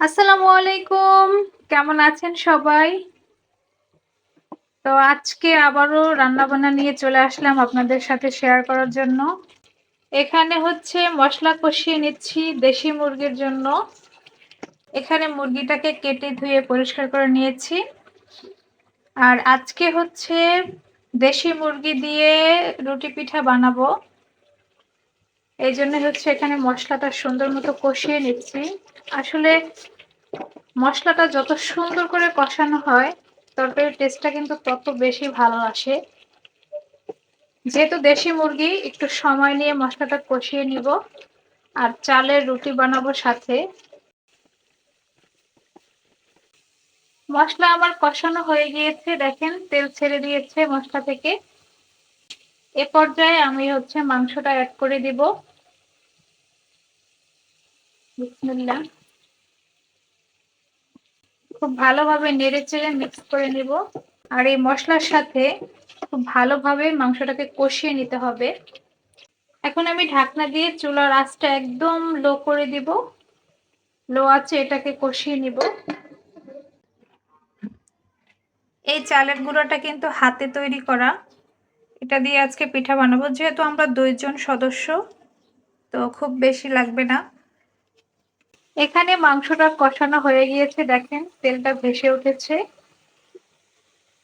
আসসালামু আলাইকুম। কেমন আছেন সবাই? তো আজকে আবারও রান্নাবান্না নিয়ে চলে আসলাম আপনাদের সাথে শেয়ার করার জন্য। এখানে হচ্ছে মশলা কষিয়ে নিচ্ছি দেশি মুরগির জন্য। এখানে মুরগিটাকে কেটে ধুয়ে পরিষ্কার করে নিয়েছি। আর আজকে হচ্ছে দেশি মুরগি দিয়ে রুটি পিঠা বানাবো। এই জন্য হচ্ছে এখানে মশলাটা সুন্দর মতো কষিয়ে নিচ্ছি। আসলে মশলাটা যত সুন্দর করে কষানো হয়, তরকারির টেস্টটা কিন্তু তত বেশি ভালো আসে। যেহেতু দেশি মুরগি, একটু সময় নিয়ে মশলাটা কষিয়ে নিব আর চালের রুটি বানাবো সাথে। মশলা আমার কষানো হয়ে গিয়েছে, দেখেন তেল ছেড়ে দিয়েছে মশলা থেকে। এ পর্যায়ে আমি হচ্ছে মাংসটা অ্যাড করে দিব। খুব ভালোভাবে নেড়ে চেড়ে মিক্স করে নিব। আর এই মশলার সাথে খুব ভালোভাবে মাংসটাকে কষিয়ে নিতে হবে। এখন আমি ঢাকনা দিয়ে চুলার আঁচটা একদম লো করে দিব। লো আছে এটাকে কষিয়ে নিব। এই চালের গুঁড়োটা কিন্তু হাতে তৈরি করা। এটা দিয়ে আজকে পিঠা বানাবো। যেহেতু আমরা দুইজন সদস্য, তো খুব বেশি লাগবে না। এখানে মাংসটা কষানো হয়ে গিয়েছে, দেখেন, তেলটা ভেসে উঠেছে।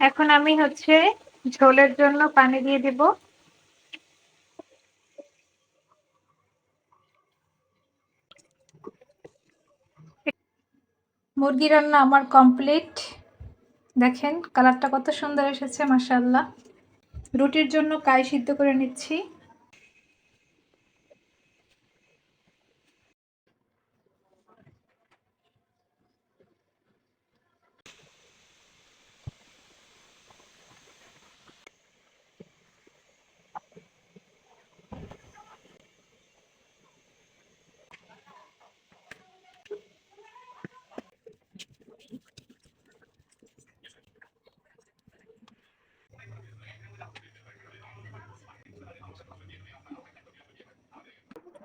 এখন আমি হচ্ছে ঝোলের জন্য পানি দিয়ে দিব। মুরগি রান্না আমার কমপ্লিট। দেখেন, কালারটা কত সুন্দর এসেছে মাসাল্লাহ রুটির জন্য কাই সিদ্ধ করে নিচ্ছি।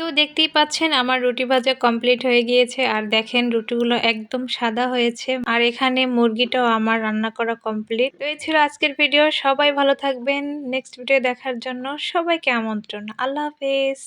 তো দেখতেই পাচ্ছেন আমার রুটি ভাজা কমপ্লিট হয়ে গিয়েছে। আর দেখেন, রুটিগুলো একদম সাদা হয়েছে। আর এখানে মুরগিটাও আমার রান্না করা কমপ্লিট তো এই ছিল আজকের ভিডিও সবাই ভালো থাকবেন। নেক্সট ভিডিও দেখার জন্য সবাইকে আমন্ত্রণ। আল্লাহ হাফেজ।